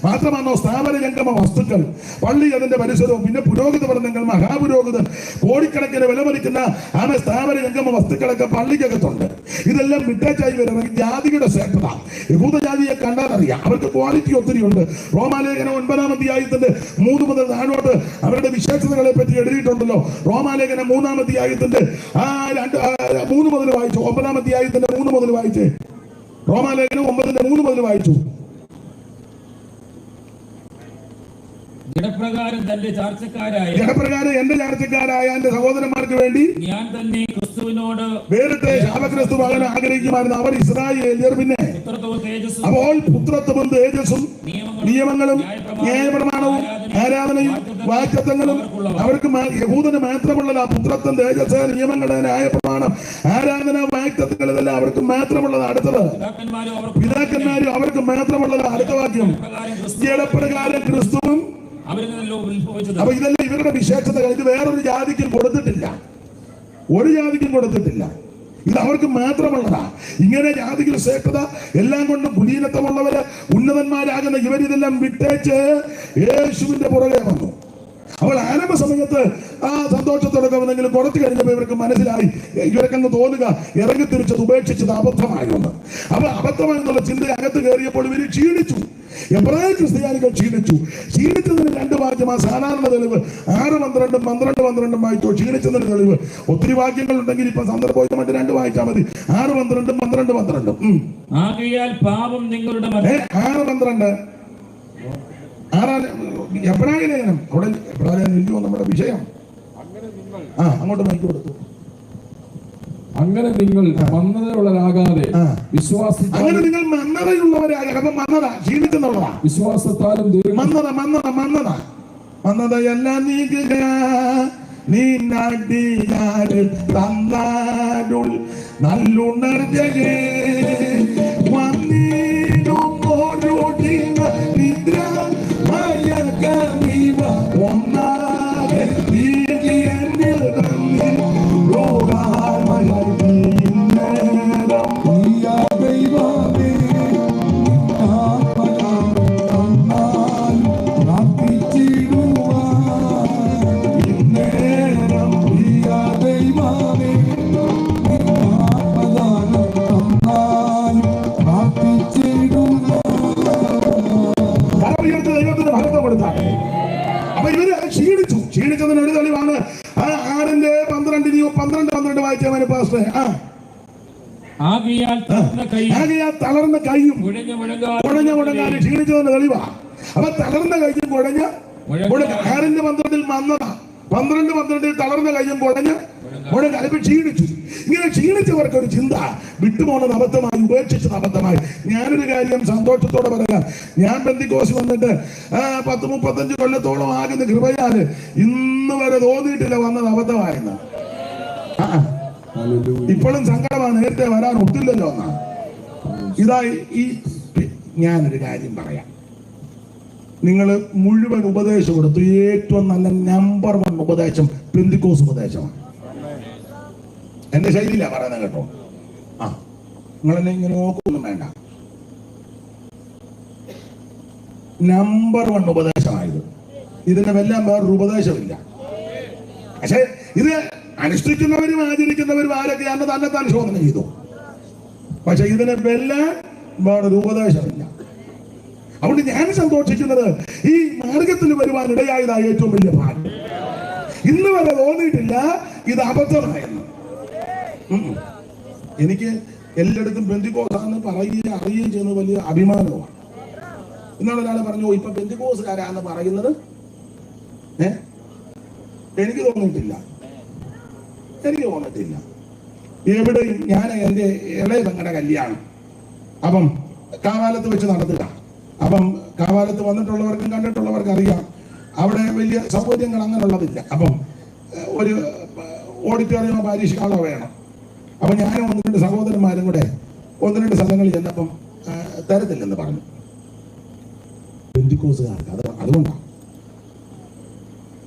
മാത്രമാണോ സ്ഥാപന ജംഗമ വസ്തുക്കൾ? പള്ളി അതിന്റെ പരിസരവും. പിന്നെ പുരോഗത വൃന്ദങ്ങൾ മഹാപുരോഗതൻ കോടിക്കണക്കിന് വിലമതിക്കുന്ന ആമ സ്ഥാപന ജംഗമ വസ്തുക്കളൊക്കെ പള്ളിക്കകത്തുണ്ട്. ഇതെല്ലാം മിട്ടാച്ചായി വരുന്ന ജാതിയുടെ ശ്രേഷ്ഠത. യഹൂദജാതിയെ കണ്ടാൽ അറിയാം അവർക്ക് ക്വാളിറ്റി ഒത്തിരി ഉണ്ട്. റോമാലേഖനം ഒൻപതാം അധ്യായത്തിന്റെ മൂന്ന് മുതൽ താഴോട്ട് അവരുടെ വിശേഷതകളെ പറ്റി എഴുതിയിട്ടുണ്ടല്ലോ. റോമാലേഖനം മൂന്നാം അധ്യായത്തിന്റെ ആ രണ്ട് ആ, മൂന്ന് മുതൽ വായിച്ചു ഒമ്പതാം അധ്യായത്തിന്റെ മൂന്ന് മുതൽ വായിച്ചേ റോമാലേഖനം ഒമ്പതിന്റെ മൂന്ന് മുതൽ വായിച്ചു. ജഡപ്രകാരം തന്റെ ചാർച്ചക്കാരായ ജനപ്രകാരം എന്റെ ചാർച്ചക്കാരായ എന്റെ സഹോദരന്മാർക്ക് വേണ്ടി ഞാൻ തന്നെ ക്രിസ്തുവിനോട് വേറിട്ട് ശാപക്രിസ്തു മകൻ ആഗ്രഹിക്കുമായിരുന്നു. അവർ ഇസ്രായേലിയർ പിന്നെ അപ്പോൾ പുത്രത്വവും തേജസ്സും നിയമങ്ങളും ന്യായപ്രമാണവും ആരാധനയും വാക്യത്വങ്ങളും അവർക്ക് യഹൂദന് ആ പുത്രത്വം തേജസ് നിയമങ്ങളുടെ ന്യായപ്രമാണം ആരാധന വാക്യത്വങ്ങൾ ഇതെല്ലാം അവർക്ക് മാത്രമുള്ളത് അടുത്തത് പിതാക്കന്മാരും അവർക്ക് മാത്രമുള്ളത് അടുത്ത വാക്യം. ജഡപ്രകാരം ക്രിസ്തുവും അപ്പൊ ഇതെല്ലാം ഇവരുടെ വിശേഷതകൾ ഇത് വേറൊരു ജാതിക്കും കൊടുത്തിട്ടില്ല. ഒരു ജാതിക്കും കൊടുത്തിട്ടില്ല. ഇത് അവർക്ക് മാത്രമുള്ളതാ. ഇങ്ങനെ ജാതികൾ ശ്രേഷ്ഠത എല്ലാം കൊണ്ടും കുലീനത്വമുള്ളവര് ഉന്നതന്മാരാകുന്ന ഇവരിതെല്ലാം വിട്ടേച്ച് യേശുവിന്റെ പുറകെ വന്നു. അവൾ ആരംഭ സമയത്ത് ആ സന്തോഷത്തോടെ വന്നെങ്കിലും കുറച്ച് കഴിഞ്ഞപ്പോൾ ഇവർക്ക് മനസ്സിലായി. ഇവർക്കങ്ങ് തോന്നുക ഇറങ്ങി തിരിച്ചത് ഉപേക്ഷിച്ചത് അബദ്ധമായിരുന്നു. അപ്പൊ അബദ്ധമായെന്നുള്ള ചിന്ത അകത്ത് കയറിയപ്പോൾ ഇവർ ക്ഷീണിച്ചു. എബ്രായ ക്രിസ്ത്യാനികൾ ക്ഷീണിച്ചു. ക്ഷീണിച്ചതിന് രണ്ട് വാക്യം ആ സാധാരണ തെളിവ്. ആറ് പന്ത്രണ്ടും പന്ത്രണ്ട് പന്ത്രണ്ടും വായിച്ചോ ക്ഷീണിച്ചതിന് തെളിവ്. ഒത്തിരി വാക്യങ്ങൾ ഉണ്ടെങ്കിൽ ഇപ്പൊ സന്ദർഭമായിട്ട് രണ്ട് വായിച്ചാൽ മതി. ആറ് പന്ത്രണ്ടും പന്ത്രണ്ട് പന്ത്രണ്ടും. ആകയാൽ പാപം നിങ്ങളുടെ ആറ് പന്ത്രണ്ട്. എബ്രായ ലേഖനം? അവിടെ എബ്രായ ലേഖനം? നമ്മുടെ വിഷയം ആ അങ്ങോട്ട് മൈക്ക് കൊടുത്തു. അങ്ങനെ നിങ്ങൾ മന്ദതയുള്ളവരാകാതെ ആ. വിശ്വാസത്താലും അങ്ങനെ നിങ്ങൾ വിശ്വാസത്താലും നീക്കുക. തന്നാലുൾ നല്ലുണർജകേ. വന്നിടും ദിന നിദ്ര Tell. ആകയാൽ തളർന്ന കൈയും മുഴങ്ങാൽ കുഴഞ്ഞ മുടങ്ങാനും തെളിവാ അപ്പൊ തളർന്ന കൈയും മുടങ്ങ ആറിന്റെ പന്ത്രണ്ടിൽ മന്നത പന്ത്രണ്ട് പന്ത്രണ്ടിൽ തളർന്ന കൈയും കുഴഞ്ഞ് മുടങ്ങ ഇപ്പൊ ക്ഷീണിച്ചു. ഇങ്ങനെ ക്ഷീണിച്ചവർക്ക് ഒരു ചിന്ത. വിട്ടുപോണത് അബദ്ധമായി ഉപേക്ഷിച്ചത് അബദ്ധമായി. ഞാനൊരു കാര്യം സന്തോഷത്തോടെ പറയാം. ഞാൻ ബന്ധിക്കോസ് വന്നിട്ട് പത്ത് മുപ്പത്തഞ്ച് കൊല്ലത്തോളം ആകുന്ന കൃപയാൽ ഇന്ന് വരെ തോന്നിയിട്ടില്ല വന്നത് അബദ്ധമായിരുന്നു ആ. ഇപ്പോഴും സങ്കടമാണ് നേരത്തെ വരാൻ ഒത്തില്ലല്ലോ എന്നാ. ഇതായി ഈ ഞാനൊരു കാര്യം പറയാം. നിങ്ങൾ മുഴുവൻ ഉപദേശം കൊടുത്തു. ഏറ്റവും നല്ല നമ്പർ വൺ ഉപദേശം പെന്തിക്കോസ് ഉപദേശമാണ്. എന്റെ ശൈലിയില്ല പറയുന്നത് കേട്ടോ. ആ നിങ്ങൾ എന്നെ ഇങ്ങനെ നോക്കൊന്നും വേണ്ട. നമ്പർ വൺ ഉപദേശമായത് ഇതിന്റെ വെല്ലാം വേറൊരു ഉപദേശമില്ല. പക്ഷേ ഇത് അനുഷ്ഠിക്കുന്നവരും ആചരിക്കുന്നവരും ആരൊക്കെയാണ് തന്നെ താൻ ശോധന ചെയ്തു. പക്ഷെ ഇതിനെ വെല്ലാൻ വേറൊരു ഉപദേശമില്ല. അതുകൊണ്ട് ഞാൻ സന്തോഷിക്കുന്നത് ഈ മാർഗത്തിൽ വരുവാൻ ഇടയായതായ ഏറ്റവും വലിയ ഭാഗ്യം. ഇന്ന് വരെ തോന്നിയിട്ടില്ല ഇത് അബദ്ധമായിരുന്നു. എനിക്ക് എല്ലായിടത്തും ബന്ധുക്കോസാന്ന് പറയുകയും അറിയുകയും ചെയ്യുന്നത് വലിയ അഭിമാനമാണ്. ഇന്നാണ് ഒരാൾ പറഞ്ഞു "ഓ, ഇപ്പൊ ബന്ധുക്കോസുകാരാന്ന് പറയുന്നത്? ഏ? എനിക്ക് തോന്നിയിട്ടില്ല. എനിക്ക് തോന്നത്തില്ല എവിടെ ഞാൻ എന്റെ ഇളയ തങ്ങളുടെ കല്യാണം. അപ്പം കാവാലത്ത് വെച്ച് നടത്തുക. അപ്പം കാവാലത്ത് വന്നിട്ടുള്ളവർക്കും കണ്ടിട്ടുള്ളവർക്കും അറിയാം അവിടെ വലിയ സൗകര്യങ്ങൾ അങ്ങനെയുള്ളതില്ല. അപ്പം ഒരു ഓഡിറ്റോറിയം പാരീഷ് ഹാളോ വേണം. അപ്പം ഞാനും ഒന്ന് രണ്ട് സഹോദരന്മാരും കൂടെ ഒന്ന് രണ്ട് സ്ഥലങ്ങളിൽ ചെന്നപ്പം തരത്തില്ലെന്ന് പറഞ്ഞു. ബന്ധുക്കോസുകാർക്ക് അത് അതുകൊണ്ടാണ്.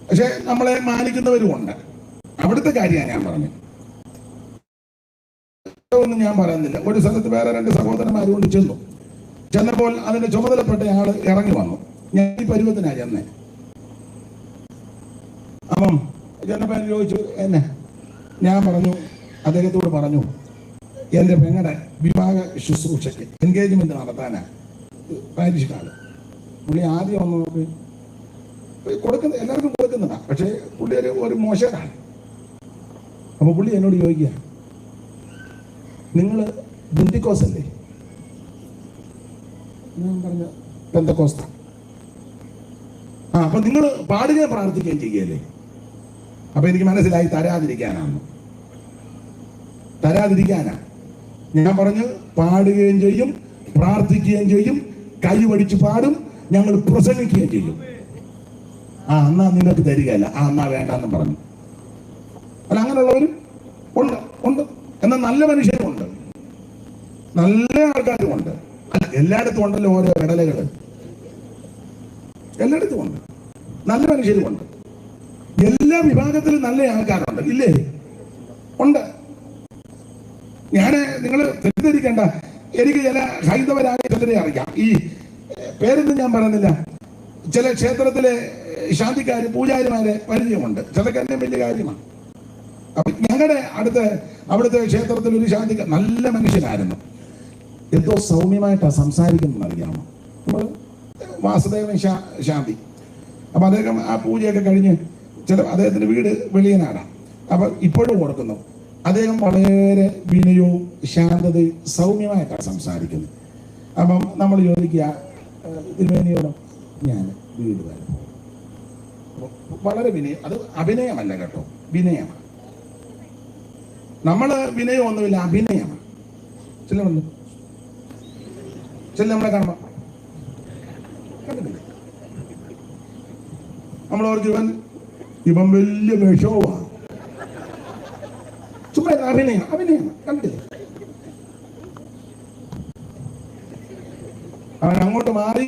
പക്ഷെ നമ്മളെ മാനിക്കുന്നവരുമുണ്ട്. അവിടുത്തെ കാര്യമാണ് ഞാൻ പറഞ്ഞത് ഒന്നും ഞാൻ പറയുന്നില്ല. ഒരു സ്ഥലത്ത് വേറെ രണ്ട് സഹോദരന്മാരും കൊണ്ട് ചെന്നു. ചെന്നപ്പോൾ അതിന്റെ ചുമതലപ്പെട്ട ആൾ ഇറങ്ങി വന്നു. ഞാൻ ഈ പരുവത്തിനാ ചെന്നേ. അപ്പം ചെന്നപ്പോൾ ചോദിച്ചു എന്നെ? ഞാൻ പറഞ്ഞു അദ്ദേഹത്തോട് പറഞ്ഞു എന്റെ പെങ്ങളുടെ വിവാഹ ശുശ്രൂഷയ്ക്ക് എൻഗേജ്മെന്റ് നടത്താനാ. Parish card. പുള്ളി ആദ്യം ഒന്ന് നോക്കി. കൊടുക്കുന്ന എല്ലാവർക്കും കൊടുക്കുന്നതാണ് പക്ഷേ പുള്ളി ഒരു ഒരു മോശമാണ് അപ്പൊ പുള്ളി എന്നോട് ചോദിക്കുക നിങ്ങൾ ബിന്ദിക്കോസ് അല്ലേ ഞാൻ പറഞ്ഞ പെന്തക്കോസ്ത ആ അപ്പൊ നിങ്ങൾ പാടുകയും പ്രാർത്ഥിക്കുകയും ചെയ്യല്ലേ അപ്പൊ എനിക്ക് മനസ്സിലായി തരാതിരിക്കാനാണ് തരാതിരിക്കാനാ. ഞാൻ പറഞ്ഞു പാടുകയും ചെയ്യും പ്രാർത്ഥിക്കുകയും ചെയ്യും കൈ വടിച്ച് പാടും ഞങ്ങൾ പ്രസംഗിക്കുകയും ചെയ്യും. ആ എന്നാ നിങ്ങൾക്ക് തരികയല്ല. ആ എന്നാ വേണ്ടെന്ന് പറഞ്ഞു. അല്ല അങ്ങനെയുള്ളവരും ഉണ്ട് ഉണ്ട്. എന്നാൽ നല്ല മനുഷ്യരും ഉണ്ട്. നല്ല ആൾക്കാരും ഉണ്ട്. അല്ല എല്ലായിടത്തും ഉണ്ടല്ലോ ഓരോ ഇടലകൾ എല്ലായിടത്തും ഉണ്ട്. നല്ല മനുഷ്യരും ഉണ്ട്. എല്ലാ വിഭാഗത്തിലും നല്ല ആൾക്കാരുണ്ട്. ഇല്ലേ? ഉണ്ട്. ഞാൻ നിങ്ങൾ തെറ്റിദ്ധരിക്കേണ്ട. എനിക്ക് ചില ഹൈന്ദവരായ ചിലരെ അറിയാം. ഈ പേരൊന്നും ഞാൻ പറയുന്നില്ല. ചില ക്ഷേത്രത്തിലെ ശാന്തിക്കാര് പൂജാരിമാരെ പരിചയമുണ്ട്. ചിലക്കെന്നെ വലിയ കാര്യമാണ്. അപ്പൊ ഞങ്ങളുടെ അടുത്ത അവിടുത്തെ ക്ഷേത്രത്തിൽ ഒരു ശാന്തി നല്ല മനുഷ്യനായിരുന്നു. എന്തോ സൗമ്യമായിട്ടാണ് സംസാരിക്കുന്നത് അറിയാമോ? വാസുദേവൻ ശാ ശാന്തി. അപ്പൊ അദ്ദേഹം ആ പൂജയൊക്കെ കഴിഞ്ഞ് ചില അദ്ദേഹത്തിന്റെ വീട് വെളിയനാടാണ് അപ്പൊ ഇപ്പോഴും ഓർക്കുന്നു. അദ്ദേഹം വളരെ വിനയവും ശാന്തതയും സൗമ്യമായിട്ടാണ് സംസാരിക്കുന്നത് അപ്പം നമ്മൾ ചോദിക്കുക "ഏഹ്, തിരുമേനിയോടും ഞാൻ വീട് വരെ വളരെ വിനയം അത് അഭിനയമല്ല കേട്ടോ വിനയമാണ്. നമ്മൾ വിനയമൊന്നുമില്ല അഭിനയമാണ്. ചെല്ലുന്നുണ്ട് ചെല്ലു നമ്മളെ കണ്ടിട്ടില്ലേ? നമ്മൾ ഓർക്ക് ഇവൻ ഇവൻ വലിയ വിഷവുമാണ് ചുമ്മാ അഭിനയം അഭിനയം. കണ്ടില്ല അവൻ അങ്ങോട്ട് മാറി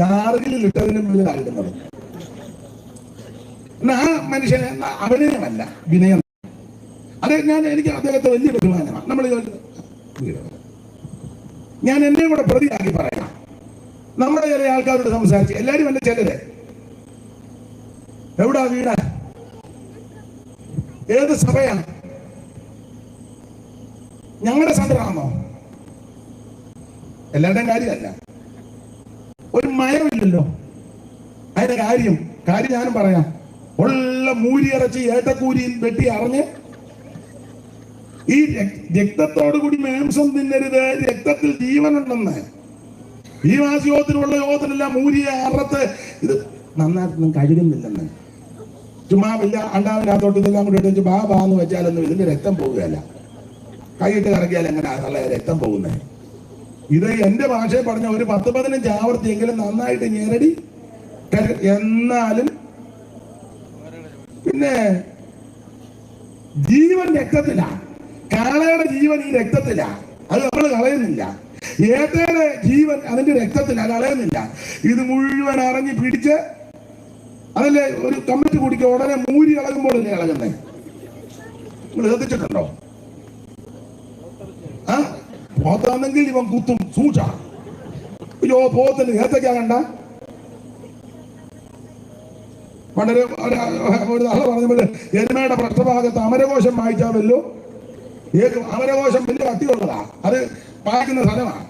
ഗാർഗിലിൽ ഇട്ടതിനും എന്നാ ആ മനുഷ്യനെ അഭിനയമല്ല വിനയം. അതെ ഞാൻ എനിക്ക് അദ്ദേഹത്തെ വലിയ ബഹുമാനമാണ്. നമ്മൾ ഞാൻ എന്നെ കൂടെ പ്രതിയാക്കി പറയാം നമ്മുടെ ചില ആൾക്കാരോട് സംസാരിച്ച് എല്ലാരും എന്റെ ചിലര് എവിടാ വീട്? ഏത് സഭയാണ്? ഞങ്ങളുടെ സഭയാണോ എല്ലാവരുടെയും കാര്യമല്ല. ഒരു മയമില്ലല്ലോ. അതിന്റെ കാര്യം കാര്യം ഞാനും പറയാം. ഉള്ള മൂരി ഇറച്ചി ഏട്ടക്കൂരിയും വെട്ടി അറിഞ്ഞ് ഈ രക്- രക്തത്തോടു കൂടി മാംസം തിന്നരുത്. രക്തത്തിൽ ജീവനുണ്ടെന്ന്. ഈ മാസയോത്തിനുള്ള യോഗത്തിനെല്ലാം മൂരിയെ അറത്ത് ഇത് നന്നായിട്ടൊന്നും കഴുകുന്നില്ലെന്ന്. ചുമ്മാ വലിയ അണ്ടാവിനകത്തോട്ട് ഇതെല്ലാം കൂടി ഇട്ട് ബാ ബാ എന്ന് വെച്ചാലൊന്നും ഇതിന്റെ രക്തം പോവുകയല്ല. കൈയിട്ട് കറക്കിയാൽ എങ്ങനെയാ രക്തം പോകുന്നത് ഇത് എന്റെ ഭാഷയിൽ പറഞ്ഞ ഒരു പത്ത് പതിനഞ്ച് ആവർത്തിയെങ്കിലും നന്നായിട്ട് ഞെരടി എന്നാലും പിന്നെ ജീവൻ രക്തത്തിലാ കാളയുടെ ജീവൻ ഈ രക്തത്തിലാ. അത് നമ്മൾ കളയുന്നില്ല. ഏതയുടെ ജീവൻ അതിന്റെ രക്തത്തിലാ. കളയുന്നില്ല. ഇത് മുഴുവൻ അറിഞ്ഞ് പിടിച്ച് അതല്ലേ ഒരു കമ്മിറ്റി കുടിക്കുക ഉടനെ മൂരി ഇളകുമ്പോഴല്ലേ ഇളകുന്നേ നിങ്ങൾ ഏതിച്ചിട്ടുണ്ടോ ആ? പോത്താണെങ്കിൽ ഇവൻ കുത്തും. സൂക്ഷ അയ്യോ പോത്തിന് ഏത്തക്കാ കണ്ട. വളരെ ഒരു നാളെ പറഞ്ഞപ്പോൾ എരുമയുടെ പൃഷ്ഠഭാഗത്ത് അമരകോശം വായിച്ചാൽ വല്ലോ. ഏത് അമരകോശം വലിയ കത്തിയുള്ളതാ അത് പാകുന്ന സ്ഥലമാണ്.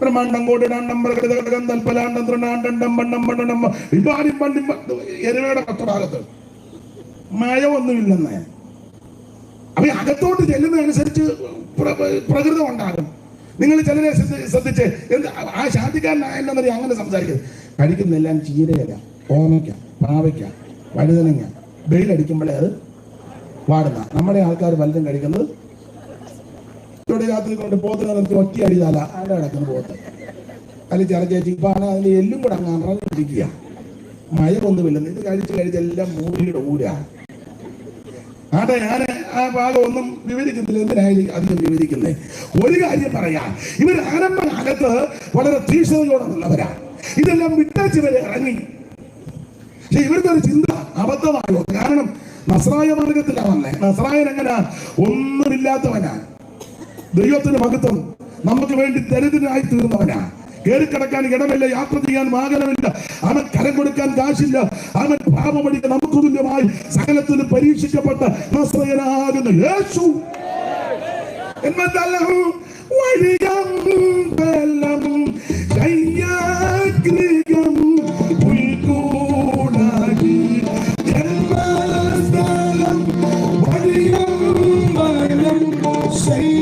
ബ്രഹ്മാണ്ടം കോടിടാണ്ടം പ്രകൃതകടകം തൽപ്പലാണ്ടം തൃണാണ്ടം പണ്ണം പണ്ണം ഇപ്പാരും പണ്ടിം എരുവയുടെ അപ്പൊ അകത്തോട്ട് ചെല്ലുന്നതനുസരിച്ച് പ്രകൃതം ഉണ്ടാകും. നിങ്ങൾ ചിലരെ ശ്രദ്ധിച്ച് എന്ത് ആ ശാന്തിക്കാരനായെന്നറിയ അങ്ങനെ സംസാരിക്കുന്നത് കഴിക്കുന്നെല്ലാം ചീരയല്ല ഓമയ്ക്ക പാവയ്ക്ക വഴുതനങ്ങ വെയിലടിക്കുമ്പോഴേ അത് വാടുന്ന. നമ്മുടെ ആൾക്കാർ പലതും കഴിക്കുന്നത് ഇവിടെ രാത്രി കൊണ്ട് പോത്തിന് നിർത്തി ഒറ്റ അടിതാല അവിടെ കിടക്കുന്നു പോത്ത്. അതിൽ ചിറച്ചേച്ചി ഇപ്പൊ ആണ് അതിന്റെ എല്ലും കൂടെ അങ്ങ് അറഞ്ഞിരിക്കുക. മയമൊന്നുമില്ലെന്ന് ഇത് കഴിച്ച് കഴിച്ചെല്ലാം മൂടിയുടെ ഊരാണ് ആട്ടെ ഞാൻ ആ ഭാഗം ഒന്നും വിവരിക്കുന്നില്ല. എന്തിനായിരിക്കും അധികം വിവരിക്കുന്നത് ഒരു കാര്യം പറയാം. ഇവർ ആരംഭകാലത്ത് വളരെ തീക്ഷ്ണതയോടുള്ളവരാണ് ഇതെല്ലാം വിട്ടേച്ച് ഇവരെ ഇറങ്ങി. പക്ഷെ ഇവരുടെ ഒരു ചിന്ത അബദ്ധമായോ? കാരണം നസ്രായ മാർഗത്തിലാണ് വന്നേ നസ്രായൻ എങ്ങനാ? ഒന്നുമില്ലാത്തവനാ. ദൈവത്തിന് മഹത്വം. നമുക്ക് വേണ്ടി ദരിദ്രനായി തീർന്നവനാ. കയറിക്കിടക്കാൻ ഇടമില്ല യാത്ര ചെയ്യാൻ വാഹനമില്ല അവൻ കരം കൊടുക്കാൻ കാശില്ല അവൻ പാപമടിക്ക് നമുക്ക് തുല്യമായി സകലത്തിന് പരീക്ഷിക്കപ്പെട്ട നസ്രയനാകുന്ന. യേശു. എന്നതല്ലം വഴിയം say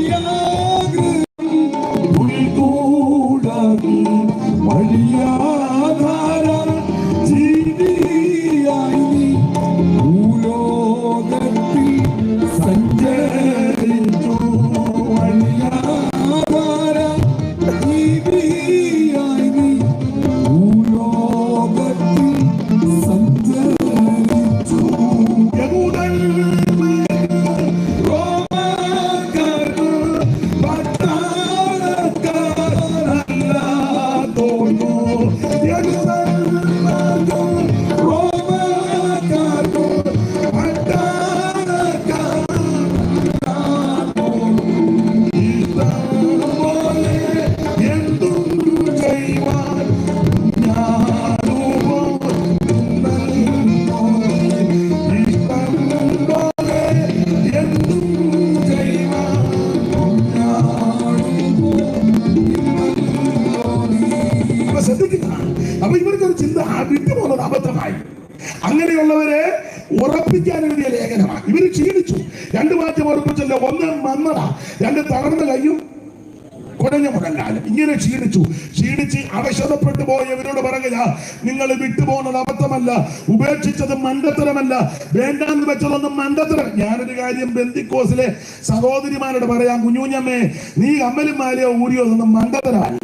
ഉപേക്ഷിച്ചത് മണ്ടത്തരമല്ല. വേണ്ടാന്ന് വെച്ചതൊന്നും മണ്ടത്തരം. ഞാനൊരു കാര്യം ബന്ദിക്കോസിലെ സഹോദരിമാരോട് പറയാം. കുഞ്ഞുഞ്ഞമ്മേ നീ കമ്മലും മാലയോ ഊരിയോ ഒന്നും മണ്ടത്തരമല്ല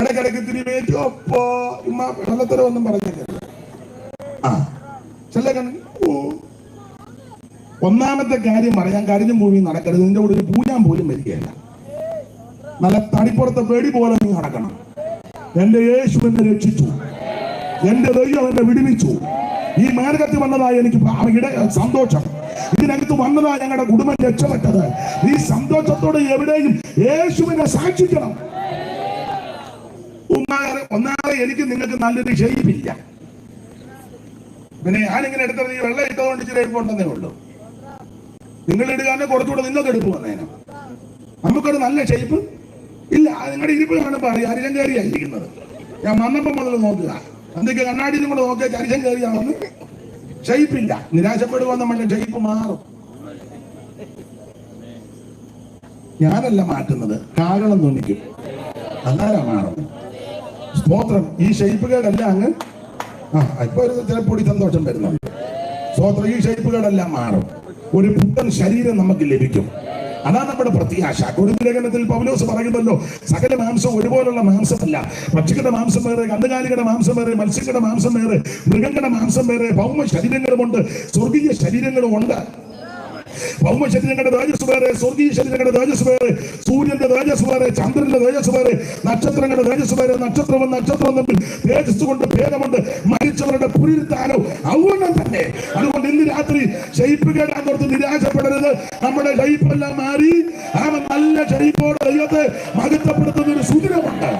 ഇടയ്ക്കിടയ്ക്ക് ഇത്തിരി വേറ്റോ വെള്ളത്തരം ഒന്നും പറഞ്ഞില്ല. ആ ചെല്ല ഒന്നാമത്തെ കാര്യം പറയാൻ കരിഞ്ഞു മൂവി നടക്കരുത്. നിന്റെ കൂടെ ഒരു പൂജാൻ പോലും വരികയല്ല. നല്ല തടിപ്പുറത്തെ പേടി പോലെ നീ നടക്കണം. എന്റെ യേശു എന്നെ രക്ഷിച്ചു. എന്റെ ദൈവം എന്നെ വിടുവിച്ചു. ഈ മാർഗത്തിൽ വന്നതായി എനിക്ക് സന്തോഷം. ഇതിനകത്ത് വന്നതായി ഞങ്ങളുടെ കുടുംബം രക്ഷപ്പെട്ടത്. ഈ സന്തോഷത്തോടെ എവിടെയും യേശുവിനെ സാക്ഷിക്കണം. ഒന്നാമത് ഒന്നാമത് എനിക്ക് നിങ്ങൾക്ക് നല്ലൊരു ഷെയ്പ്പില്ല പിന്നെ ഞാനിങ്ങനെ എടുത്തത് ഈ വെള്ളം ഇട്ടതുകൊണ്ട് ഇച്ചിരി എടുപ്പുണ്ടെന്നേ ഉള്ളൂ. നിങ്ങൾ ഇടുകാരനെ കുറച്ചുകൂടെ നിങ്ങൾക്ക് എടുപ്പ് വന്നേനെ. നമുക്കൊരു നല്ല ഷേപ്പ് ഇല്ല നിങ്ങളുടെ ഇരിപ്പ് കാണുമ്പോൾ അറിയാം. അരിശം കയറിയായിരിക്കുന്നത് ഞാൻ വന്നപ്പോൾ മുതൽ നോക്കുക. എന്തൊക്കെ കണ്ണാടിയിലും കൂടെ നോക്കിയാൽ ചരിശം കയറിയാണെന്ന്? ഷെയ്പ്പില്ല നിരാശപ്പെടുക നമ്മളുടെ ഷെയ്പ്പ് മാറും. ഞാനല്ല മാറ്റുന്നത്. കാരണം തോന്നിക്കും. അന്നാരാ മാറും സ്തോത്രം. ഈ ഷെയ്പ്പുകളെല്ലാം അങ്ങ്. ആ ഇപ്പൊ ഒരു ചില പൊടി സന്തോഷം വരുന്നുണ്ട്. സ്തോത്രം. ഈ ഷെയ്പ്പുകളെല്ലാം മാറും. ഒരു പുത്തൻ ശരീരം നമുക്ക് ലഭിക്കും. അതാണ് നമ്മുടെ പ്രത്യാശ കുടുംബലേഖനത്തിൽ പൗലോസ് പറയുമല്ലോ സകല മാംസം ഒരുപോലുള്ള മാംസമല്ല. പക്ഷികളുടെ മാംസം വേറെ കന്നുകാലികളുടെ മാംസം വേറെ മത്സ്യങ്ങളുടെ മാംസം വേറെ മൃഗങ്ങളുടെ മാംസം വേറെ ഭൗമ ശരീരങ്ങളുമുണ്ട് സ്വർഗീയ ശരീരങ്ങളും ഉണ്ട് ഭൗമ ശരീരങ്ങളുടെ തേജസ് വേറെ സ്വർഗീയ ശരീരങ്ങളുടെ തേജസ് വേറെ സൂര്യന്റെ തേജസ് വേറെ ചന്ദ്രന്റെ തേജസ് വേറെ നക്ഷത്രങ്ങളുടെ തേജസ് വേറെ നക്ഷത്രവും നക്ഷത്രവും തമ്മിൽ തേജസ് കൊണ്ട് ഭേദമുണ്ട്. മരിച്ചവരുടെ പുരിത്താനോ ഔവണ്ണം തന്നെ. അതുകൊണ്ട് ഇന്ന് രാത്രി ഷെയ്പ്പ് കേടാൻ കൊടുത്ത് നിരാശപ്പെടരുത്. നമ്മുടെ ഷെയ്പ്പെല്ലാം മാറി. ആ നല്ല ഷെയ്പ്പോടെ ദൈവത്തെ മഹത്വപ്പെടുത്തുന്ന ഒരു സുദിനമുണ്ട്